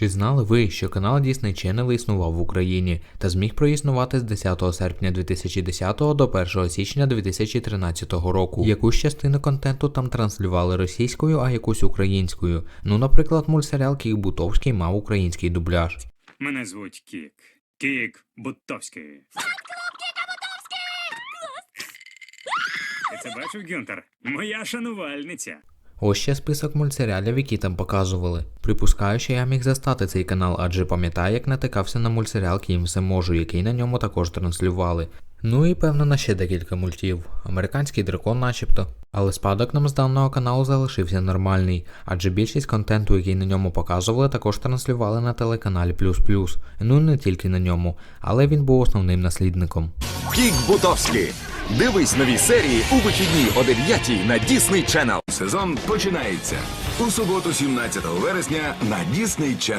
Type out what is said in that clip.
Чи знали ви, що канал Disney Channel існував в Україні та зміг проіснувати з 10 серпня 2010 до 1 січня 2013 року? Якусь частину контенту там транслювали російською, а якусь українською. Ну, наприклад, мультсеріал Кік Бутовський мав український дубляж. Мене звуть Кік. Кік Бутовський. Ти це бачив, Гюнтер? Моя шанувальниця. Ось ще список мультсеріалів, які там показували. Припускаю, що я міг застати цей канал, адже пам'ятаю, як натикався на мультсеріал Кім все можу, який на ньому також транслювали. Ну і певно на ще декілька мультів. Американський дракон, начебто. Але спадок нам з даного каналу залишився нормальний, адже більшість контенту, який на ньому показували, також транслювали на телеканалі Плюс Плюс. Ну не тільки на ньому, але він був основним наслідником. Кік Бутовський. Дивись нові серії у вихідні о 9 на Disney Channel. Сезон починається у суботу, 17 вересня на Disney Channel.